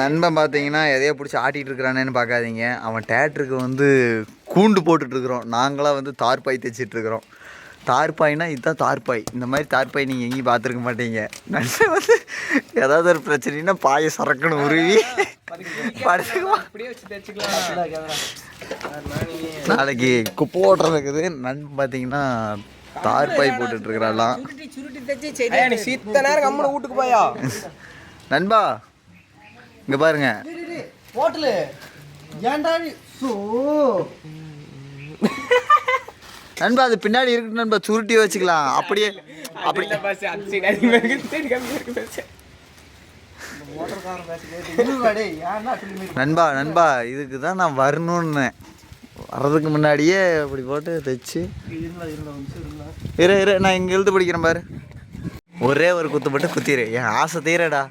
நண்பன் பார்த்தீங்கன்னா எதையோ பிடிச்சி ஆட்டிகிட்டு இருக்கிறானேன்னு பார்க்காதீங்க அவன் தேட்டருக்கு வந்து கூண்டு போட்டுட்டு இருக்கிறோம். நாங்களாம் வந்து தார்பாய் தைச்சிட்டு இருக்கிறோம். தார்பாய்னா இதுதான் தார்பாய். இந்த மாதிரி தார்பாய் நீங்கள் எங்கேயும் பார்த்துருக்க மாட்டீங்க. நண்பன் வந்து ஏதாவது ஒரு பிரச்சனைனா பாயை சரக்குன்னு உருவி நாளைக்கு குப்பை ஓட்டுறது இருக்குது நண்பன் பார்த்தீங்கன்னா தார்பாய் போட்டுட்டு இருக்கிறாலாம் சுருட்டி சுருட்டி தச்சு ஐயா நீ சீத்த நேரம் கம்முன வீட்டுக்கு போயா? நண்பா இங்கே பாருங்க. ஹோட்டலு. ஏன்டா சோ. நண்பா அது பின்னாடி இருக்கு நண்பா சுருட்டி வச்சுக்கலாம். அப்படியே அப்படி. நண்பா நண்பா இதுக்கு தான் நான் வரணும்னு. வர்றதுக்கு முன்னாடியே அப்படி போட்டு தைச்சு. இரு இரு நான் இங்கே எழுத்து படிக்கிறேன் பாரு. ஒரே ஒரு குத்து மட்டும் குத்திரு. என் ஆசை தீரடா.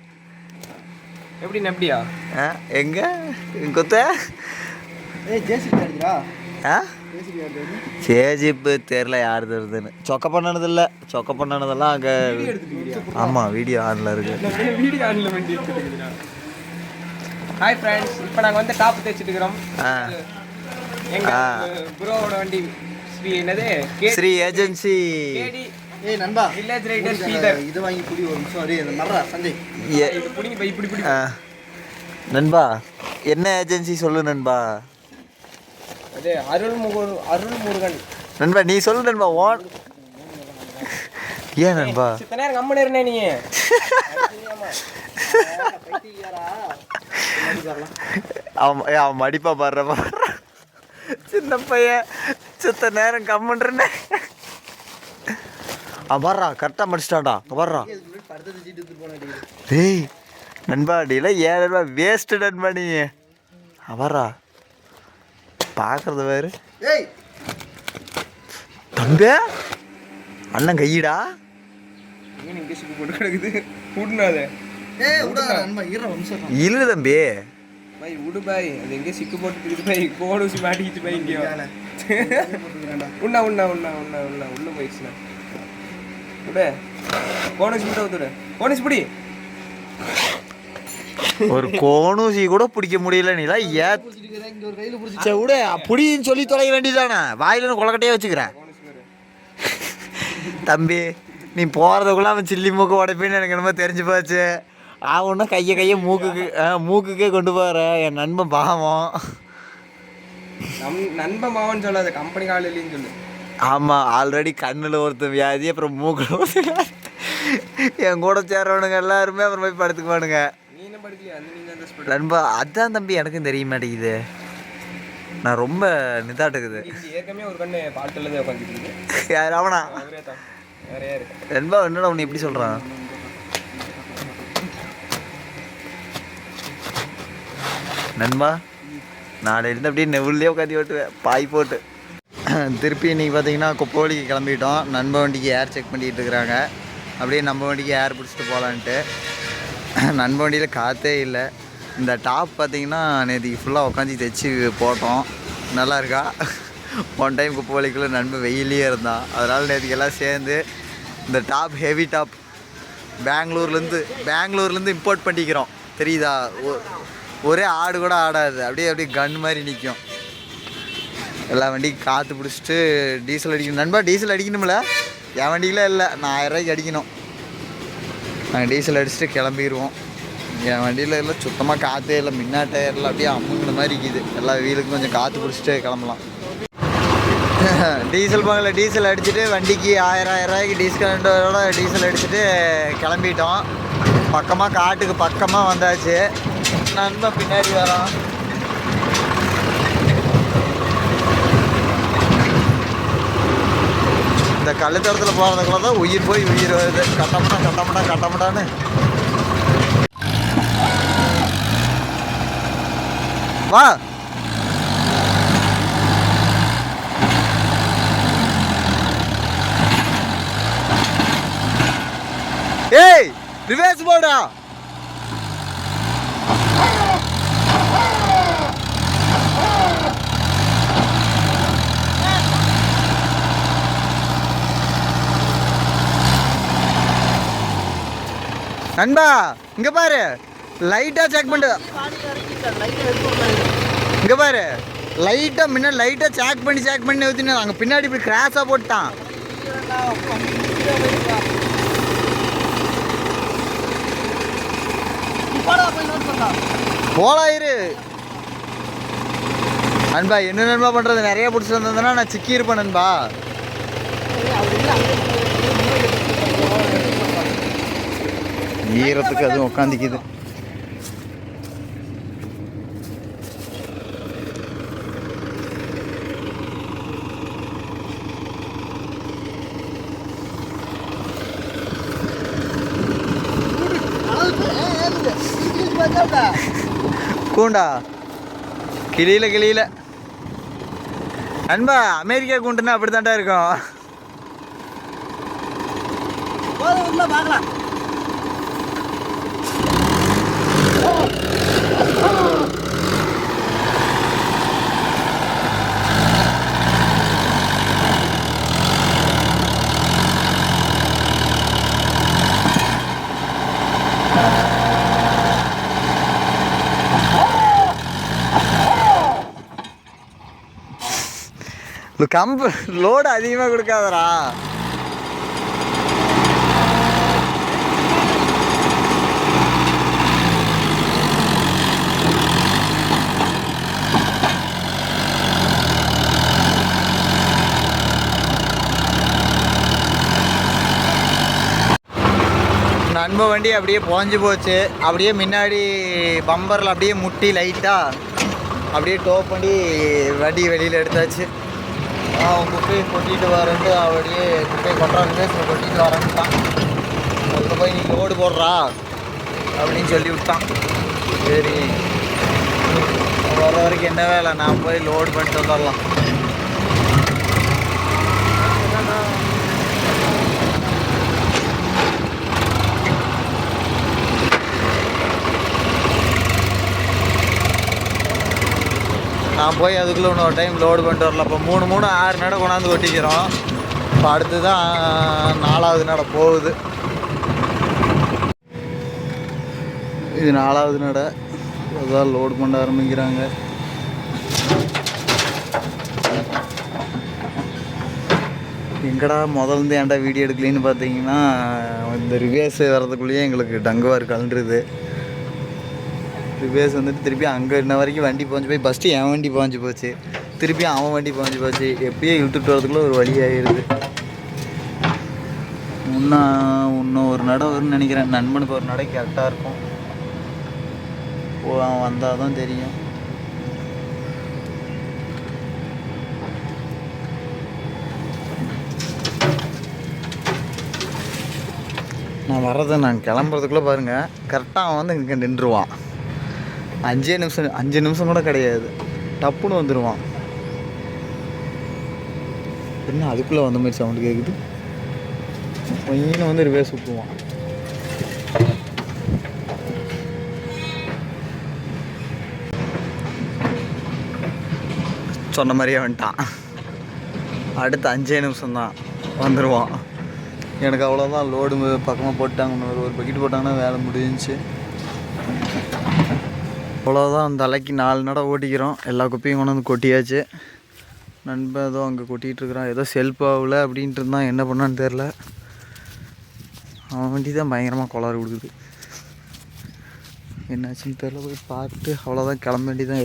எப்படி நம்பியா? ஆ எங்க? குத்த? சேஜிப்பு தெரில யார் தருதுன்னு சொக்க பண்ணனது இல்லை சொக்க பண்ணனதெல்லாம் அங்கே ஆமாம் வீடியோ ஆனில் இருக்கு. வீடியோ ஆன்ல வண்டி எடுத்துக்கிட்டா ஹாய் ஃப்ரெண்ட்ஸ் இப்போ நாங்க வந்து டாப் தைச்சிட்டு இருக்கிறோம். ஆ. எங்க ஆ. ப்ரோவோட வண்டி ஸ்ரீ என்னது? ஸ்ரீ ஏஜென்சி நண்பா. Village rider Sridhar. இது வாங்கி குடி ஒரு நிமிஷம். அடே இந்த மர்றா சஞ்சய் ஏ இது புடிங்க பை இப்படி இப்படி ஆ. நண்பா என்ன ஏஜென்சி சொல்லு நண்பா. அது அருள் முருகன் அருள் முருகன். நண்பா நீ சொல்லு நண்பா. ஓன் ஏன் நண்பா? சித்த நேரம் கம்மன் இருந்தே நீ. அவன் அவன் மடிப்பா பாடுற பாடுற சின்ன பையன் சித்த நேரம் கம்முன்றனே அவன் வர்றா கரெக்டாக மடிச்சிட்டான்டா. வர்றா. டேய் நண்பா அடியில் ஏழு ரூபா வேஸ்ட்டு நண்பா நீ. வர்றா. பார்க்கறது வேறு. ஏய் தம்பி அண்ணன் கையிடா. இல்லை தம்பி. பை விடு பாய். அது எங்கே சிக்கு போட்டு இருக்குது பை கோடு ஊசி மாட்டிக்கிச்சு பை இங்கேயோ. உண்ணா உண்ணா உண்ணா உண்ணா உண்ணா உள்ள போயிடுச்சுண்ணா. கோணூசி மட்டும் ஊத்துடு கோணூசி பிடி. ஒரு கோணூசி கூட பிடிக்க முடியல நீலாம் ஏ விடு புடின்னு சொல்லி தொலைய வேண்டியதானே வாயில கொலக்கட்டையே வச்சுக்கிறேன். தம்பி நீ போகிறதுக்குள்ள அவன் சில்லி மூக்கு உடைப்பேன்னு எனக்கு என்னமோ தெரிஞ்சு போச்சு. ஆகுன்னா கையை கையை மூக்குக்கு மூக்குக்கே கொண்டு போகிற என் நண்பன் பாவம். நண்பன் மாவன் சொல்லாத கம்பெனி காலையிலேன்னு சொல்லு. ஆமாம் ஆல்ரெடி கண்ணில் ஒருத்தன் வியாதி அப்புறம் மூக்கில் ஒருத்தன் என் கூட சேர்றவனுங்க எல்லாருமே அப்புறம் போய் படுத்துக்குவானுங்க. நண்பா அதான் தம்பி எனக்கும் தெரிய மாட்டேங்குது. நான் ரொம்ப நிதாட்டுக்குது. ஏற்கனவே ஒரு கண்ணு பாட்டில் உட்காந்துட்டு யார் அவனா? நண்பா என்னடா உன்னை எப்படி சொல்கிறான் நண்பா நாளையிலேருந்து அப்படியே நெவுள்லேயே உட்காந்து ஓட்டுவேன். பாய் போட்டு. திருப்பி இன்றைக்கி பார்த்தீங்கன்னா குப்போலிக்கு கிளம்பிட்டோம். நண்ப வண்டிக்கு ஏர் செக் பண்ணிகிட்டு இருக்கிறாங்க. அப்படியே நம்ம வண்டிக்கு ஏர் பிடிச்சிட்டு போகலான்ட்டு நண்ப வண்டியில் காற்றே இல்லை. இந்த டாப் பார்த்தீங்கன்னா நேற்றுக்கு ஃபுல்லாக உட்காந்து தைச்சி போட்டோம். நல்லா இருக்கா? ஒன் டைம் குப்போலிக்குள்ளே நண்பன் வெயிலே இருந்தான். அதனால் நேற்றுக்கு எல்லாம் சேர்ந்து இந்த டாப் ஹெவி டாப் பெங்களூர்லேருந்து பெங்களூர்லேருந்து இம்போர்ட் பண்ணிக்கிறோம். தெரியுதா? ஒ- ஒரே ஆடு கூட ஆடாது. அப்படியே அப்படியே கன் மாதிரி நிற்கும் எல்லா வண்டிக்கும் காற்று பிடிச்சிட்டு டீசல் அடிக்கணும். நண்பா டீசல் அடிக்கணும்ல? என் வண்டியில் இல்லை. நான் ஆயிரரூவாய்க்கு அடிக்கணும். நாங்கள் டீசல் அடிச்சுட்டு கிளம்பிடுவோம் என் வண்டியில் எல்லாம் சுத்தமாக காற்றே இல்லை. மின்னா டயரில் அப்படியே அம்முங்கிற மாதிரி இருக்குது. எல்லா வீலுக்கும் கொஞ்சம் காற்று பிடிச்சிட்டு கிளம்பலாம். டீசல் பங்கில் டீசல் அடிச்சுட்டு வண்டிக்கு ஆயிரம் ஆயிரம் ரூபாய்க்கு டிஸ்கவுண்ட்டோட டீசல் அடிச்சுட்டு கிளம்பிட்டோம். பக்கமாக காட்டுக்கு பக்கமாக வந்தாச்சு. நண்பன் பின்னாடி வரோம். இந்த கள்ளுத்தரத்தில் போகிறதுக்குள்ள தான் உயிர் போய் உயிர் வருது. கட்டமட்டா கட்டமட்டா கட்டமட்டான்னு வா. ஏய் ரிவேஸ் போடா நண்பா இங்க பாரு. லைட்டாக செக் பண்ணிட்டு இங்கே பாரு. லைட்டாக முன்ன லைட்டாக செக் பண்ணி செக் பண்ணி ஊத்தினா அங்கே பின்னாடி இப்படி கிராஸாக போட்டான் போலாயிரு அன்பா என்ன நண்பா பண்ணுறது நிறைய பிடிச்சி வந்ததுன்னா நான் சிக்கி இருப்பேன் நண்பா. ஈரத்துக்கு அதுவும் உட்காந்துக்குது கூண்டா. கிளியில கிளியில. அன்பா அமெரிக்கா கூண்டுன்னா அப்படி தாண்டா இருக்கும் பார்க்கலாம். கம்பு லோடு அதிகமாக கொடுக்காதடா. நம்ம வண்டி அப்படியே புகஞ்சு போச்சு. அப்படியே முன்னாடி பம்பரில் அப்படியே முட்டி லைட்டாக அப்படியே டோ பண்ணி வண்டி வெளியில் எடுத்தாச்சு. அவன் குப்பையை கொட்டிட்டு வரேன்ட்டு அப்படியே குப்பையை கொட்டுறாங்க பேசுகிற கொட்டிட்டு வரேன்ட்டான் அதில் போய் நீ லோடு போடுறா அப்படின்னு சொல்லி விட்டான். சரி. வர வரைக்கும் என்ன வேலை? நான் போய் லோடு பண்ணிட்டு வந்துடலாம். நான் போய் அதுக்குள்ளே இன்னொரு டைம் லோடு பண்ணிட்டு வரல. இப்போ மூணு மூணு ஆறு நடை கொண்டாந்து கொட்டிக்கிறோம். இப்போ அடுத்து தான் நாலாவது நடை போகுது. இது நாலாவது நடை. அதான் லோடு பண்ண ஆரம்பிக்கிறாங்க. எங்கடா முதல்ல ஏன்டா வீடியோ எடுக்கலைன்னு பார்த்தீங்கன்னா இந்த ரிவேஸ் வர்றதுக்குள்ளேயே எங்களுக்கு டங்குவார் கலண்டுருது ரிவேஸ் வந்துட்டு திருப்பி அங்கே இன்ன வரைக்கும் வண்டி போஞ்சு போய் ஃபஸ்ட்டு என் வண்டி போஞ்சு போச்சு. திருப்பி அவன் வண்டி போஞ்சு போச்சு. எப்படியே இழுத்துட்டு வரதுக்குள்ளே ஒரு வழி ஆயிடுது இன்னும் இன்னும் ஒரு நடை வரும்னு நினைக்கிறேன். நண்பனுக்கு ஒரு நடை கரெக்டாக இருக்கும். ஓ அவன் வந்தால் தான் தெரியும். நான் வர்றதை நான் கிளம்புறதுக்குள்ளே பாருங்கள் கரெக்டாக அவன் வந்து இங்கே நின்றுவான். அஞ்சே நிமிஷம் அஞ்சு நிமிஷம் கூட கிடையாது. டப்புன்னு வந்துடுவான் என்ன அதுக்குள்ளே வந்த மாதிரி சவுண்டு கேட்குது பையனை வந்து ரிவேஸ் விட்டுருவான் சொன்ன மாதிரியே வந்துட்டான். அடுத்த அஞ்சே நிமிஷம் தான் வந்துடுவான் எனக்கு அவ்வளோதான் லோடு பக்கமாக போட்டாங்க ஒரு ஒரு பக்கெட் போட்டாங்கன்னா வேலை முடிஞ்சிச்சு. அவ்வளோதான் அந்த அலைக்கு நாலு நடை ஓட்டிக்கிறோம் எல்லா குப்பையும் கொண்டு வந்து கொட்டியாச்சு. நண்பன் ஏதோ அங்கே கொட்டிகிட்டு இருக்கிறான். ஏதோ செல்ஃப் ஆகல அப்படின்ட்டு இருந்தான். என்ன பண்ணான்னு தெரில அவன் வண்டி தான் பயங்கரமாக கொளாறு கொடுக்குது. என்னாச்சுன்னு தெரில போய் பார்த்துட்டு அவ்வளோதான் கிளம்ப வேண்டி தான்